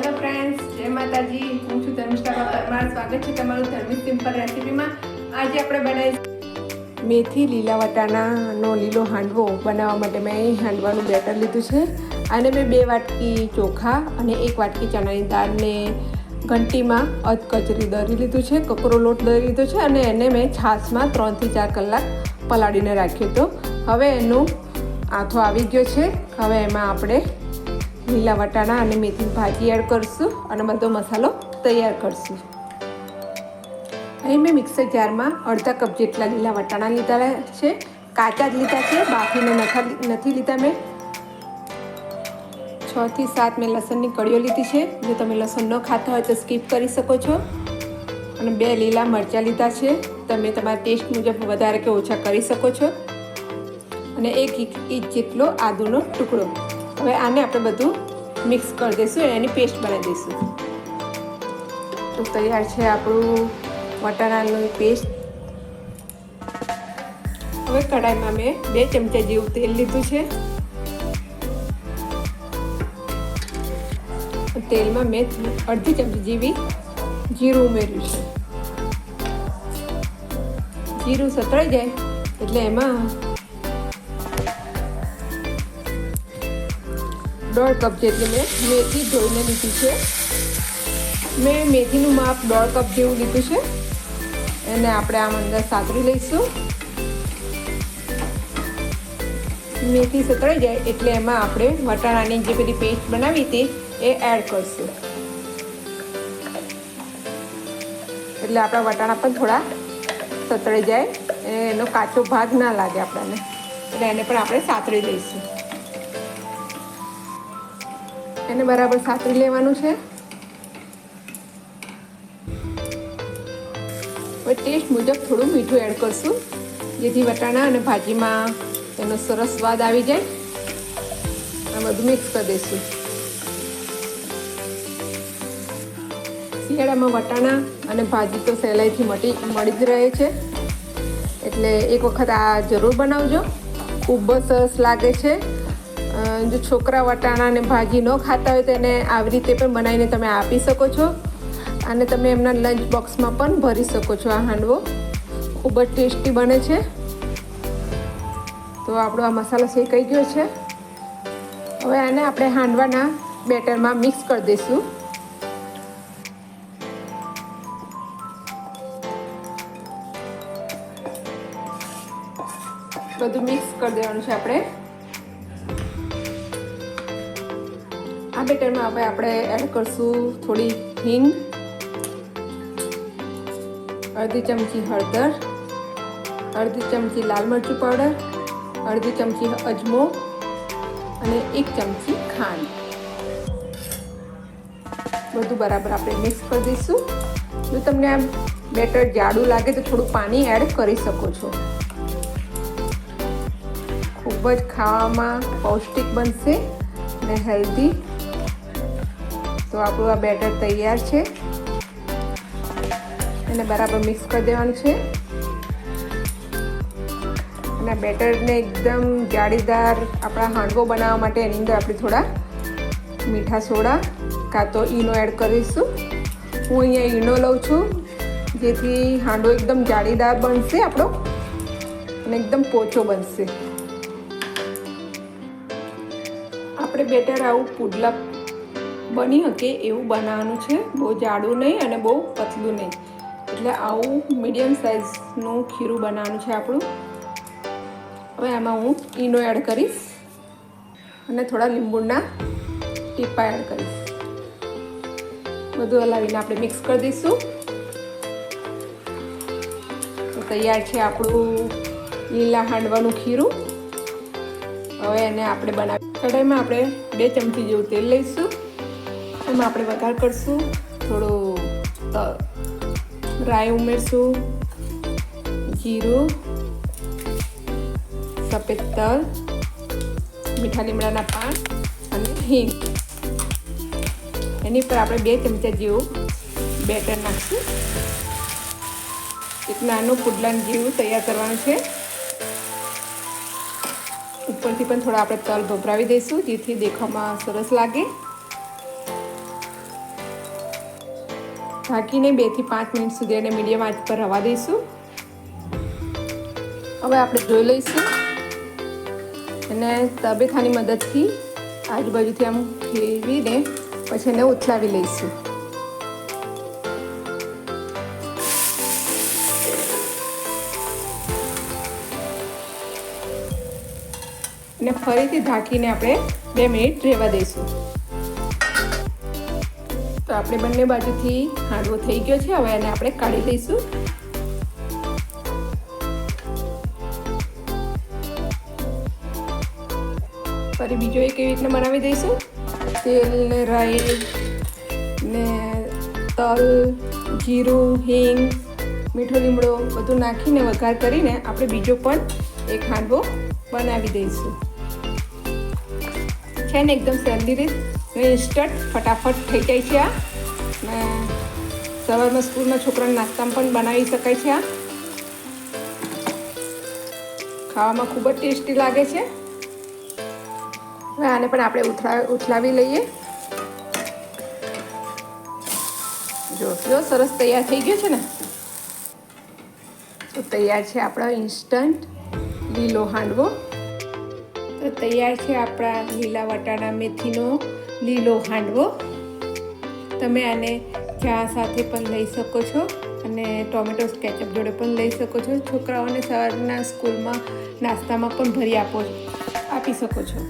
Hello friends જય માતાજી. હું છું ધર્મિષ્ઠા પરમાર સ્વાગત છે તમારું ધર્મિશ સિમ્પલ રેસીપીમાં. આજે આપણે બનાવીશું મેથી લીલા વટાણાનો લીલો હાંડવો બનાવવા માટે મેં હાંડવાનું બેટર લીધું છે. અને મેં બે વાટકી ચોખા અને એક વાટકી ચણાની દાળને ઘંટીમાં અધ કચરી દરી લીધું છે, કકરો લોટ દરી લીધો છે અને એને મેં છાશમાં ત્રણથી ચાર કલાક પલાળીને રાખ્યો હતો. હવે એનું આથો આવી ગયો છે. હવે એમાં આપણે લીલા વટાણા અને મેથીની ભાજી એડ કરશું અને બધો મસાલો તૈયાર કરશું. અહીં મેં મિક્સર જારમાં અડધા કપ જેટલા લીલા વટાણા લીધા છે. કાચા જ લીધા છે, બાફીને નથા લીધા મેં. છ થી સાત મેં લસણની કળીઓ લીધી છે. જો તમે લસણ ન ખાતા હોય તો સ્કીપ કરી શકો છો. અને બે લીલા મરચાં લીધા છે. તમે તમારા ટેસ્ટ મુજબ વધારે કે ઓછા કરી શકો છો. અને એક ઇંચ જેટલો આદુનો ટુકડો. હવે આને આપણે બધું મિક્સ કરી દઈશું અને એની પેસ્ટ બનાવી દઈશું. તો તૈયાર છે આપણું વટાણાનું પેસ્ટ. હવે કઢાઈમાં મેં બે ચમચા જેવું તેલ લીધું છે. તેલમાં મેં અડધી ચમચી જેવી જીરું ઉમેર્યું છે. જીરું સતળાઈ જાય એટલે એમાં દોઢ કપ જેટલી મેં મેથી ધોઈને લીધી છે. મેં મેથીનું માપ દોઢ કપ જેવું લીધું છે. એને આપણે આમ અંદર સાતરી લઈશું. મેથી સતળાઈ જાય એટલે એમાં આપણે વટાણાની જે બધી પેસ્ટ બનાવી હતી એ એડ કરશું. એટલે આપણા વટાણા પણ થોડા સતળાઈ જાય. એનો કાચો ભાગ ના લાગે આપણને. એટલે એને પણ આપણે સાતરી લઈશું. એને બરાબર સાતરી લેવાનું છે. હવે ટેસ્ટ મુજબ થોડું મીઠું એડ કરશું. જેથી વટાણા અને ભાજીમાં એનો સરસ સ્વાદ આવી જાય. આ બધું મિક્સ કરી દઈશું. શિયાળામાં વટાણા અને ભાજી તો સહેલાઈથી મટી, મળી જ રહે છે. એટલે એક વખત આ જરૂર બનાવજો. ખૂબ જ સરસ લાગે છે. જો છોકરા વટાણા અને ભાજી ન ખાતા હોય તો એને આવી રીતે પણ બનાવીને તમે આપી શકો છો. અને તમે એમના લંચ બોક્સમાં પણ ભરી શકો છો આ હાંડવો. ખૂબ જ ટેસ્ટી બને છે. તો આપણો આ મસાલો શેકાઈ ગયો છે. હવે આને આપણે હાંડવાના બેટરમાં મિક્સ કરી દઈશું. બધું મિક્સ કરી દેવાનું છે આપણે. આ બેટરમાં હવે આપણે એડ કરશું થોડી હિંગ, અડધી ચમચી હળદર, અડધી ચમચી લાલ મરચું પાવડર, અડધી ચમચી અજમો અને એક ચમચી ખાંડ. બધું બરાબર આપણે મિક્સ કરી દઈશું. જો તમને આ બેટર જાડું લાગે તો થોડું પાણી એડ કરી શકો છો. ખૂબ જ ખાવામાં પૌષ્ટિક બનશે અને હેલ્ધી તો આપણું આ બેટર તૈયાર છે. એને બરાબર મિક્સ કરી દેવાનું છે. અને બેટરને એકદમ જાળીદાર આપણા હાંડવો બનાવવા માટે એની અંદર આપણે થોડા મીઠા સોડા કાં તો ઈનો એડ કરીશું. હું અહીંયા ઈનો લઉં છું, જેથી હાંડવો એકદમ જાળીદાર બનશે આપણો અને એકદમ પોચો બનશે. આપણે બેટર આવું પુડલા બની શકે એવું બનાવવાનું છે. બહુ જાડું નહીં અને બહુ પતલું નહીં. એટલે આવું મીડિયમ સાઇઝનું ખીરું બનાવવાનું છે આપણું. હવે આમાં હું ઈનો એડ કરીશ અને થોડા લીંબુના ટીપા એડ કરીશ. બધું હલાવીને આપણે મિક્સ કરી દઈશું. તૈયાર છે આપણું લીલા હાંડવાનું ખીરું. હવે એને આપણે બનાવી કઢાઈમાં આપણે બે ચમચી જેવું તેલ લઈશું. એમાં આપણે વઘાર કરશું, થોડું રાઈ ઉમેરશું, જીરું, સફેદ તલ, મીઠા લીમડાના પાન અને હિંગ. એની પર આપણે બે ચમચા જેવું બેટર નાખશું. એક નાનું પુડલાન જેવું તૈયાર કરવાનું છે. ઉપરથી પણ થોડા આપણે તલ ભભરાવી દઈશું, જેથી દેખાવામાં સરસ લાગે. ઢાંકીને બેથી પાંચ મિનિટ સુધી એને મીડિયમ આંચ પર રવા દઈશું. હવે આપણે જોઈ લઈશું. અને તબેથાની મદદથી આજુબાજુથી આમ ફેરવીને પછી એને ઉથલાવી લઈશું. અને ફરીથી ઢાંકીને આપણે બે મિનિટ રહેવા દઈશું. તો આપણે બંને બાજુથી હાંડવો થઈ ગયો છે. હવે એને આપણે કાઢી લઈશું. ફરી બીજો એક એવી રીતના બનાવી દઈશું. તેલ ને રાઈ ને તલ, જીરું, હિંગ, મીઠો લીમડો બધું નાખીને વઘાર કરીને આપણે બીજો પણ એક હાંડવો બનાવી દઈશું. છે ને, એકદમ સહેલી રીત? ઇન્સ્ટન્ટ ફટાફટ થઈ જાય છે આ. ને સવારમાં સ્કૂલમાં છોકરાને નાસ્તામાં પણ બનાવી શકાય છે આ. ખાવામાં ખૂબ જ ટેસ્ટી લાગે છે. હવે આને પણ આપણે ઉથલા, ઉથલાવી લઈએ. જો જો, સરસ તૈયાર થઈ ગયો છે ને. તો તૈયાર છે આપણા ઇન્સ્ટન્ટ લીલો હાંડવો. તો તૈયાર છે આપણા લીલા વટાણા મેથીનો લીલો હાંડવો. તમે આને ચા સાથે પણ લઈ શકો છો અને ટોમેટો કેચઅપ જોડે પણ લઈ શકો છો. છોકરાઓને સવારના સ્કૂલમાં નાસ્તામાં પણ ભરી આપો, આપી શકો છો.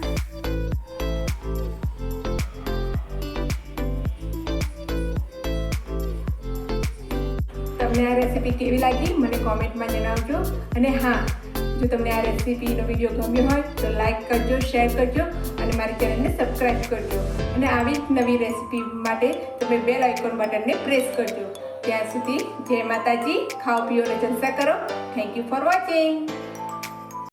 તમને આ રેસીપી કેવી લાગી? મને કોમેન્ટમાં જણાવજો. અને હા જો તમને આ રેસીપીનો વીડિયો ગમ્યો હોય તો લાઈક કરજો શેર કરજો અને મારી ચેનલને સબસ્ક્રાઈબ કરજો. અને આવી જ નવી રેસીપી માટે તમે બેલ આઇકોન બટનને પ્રેસ કરજો. ત્યાં સુધી જય માતાજી, ખાઓ, પીઓ અને જલસા કરો. Thank you for watching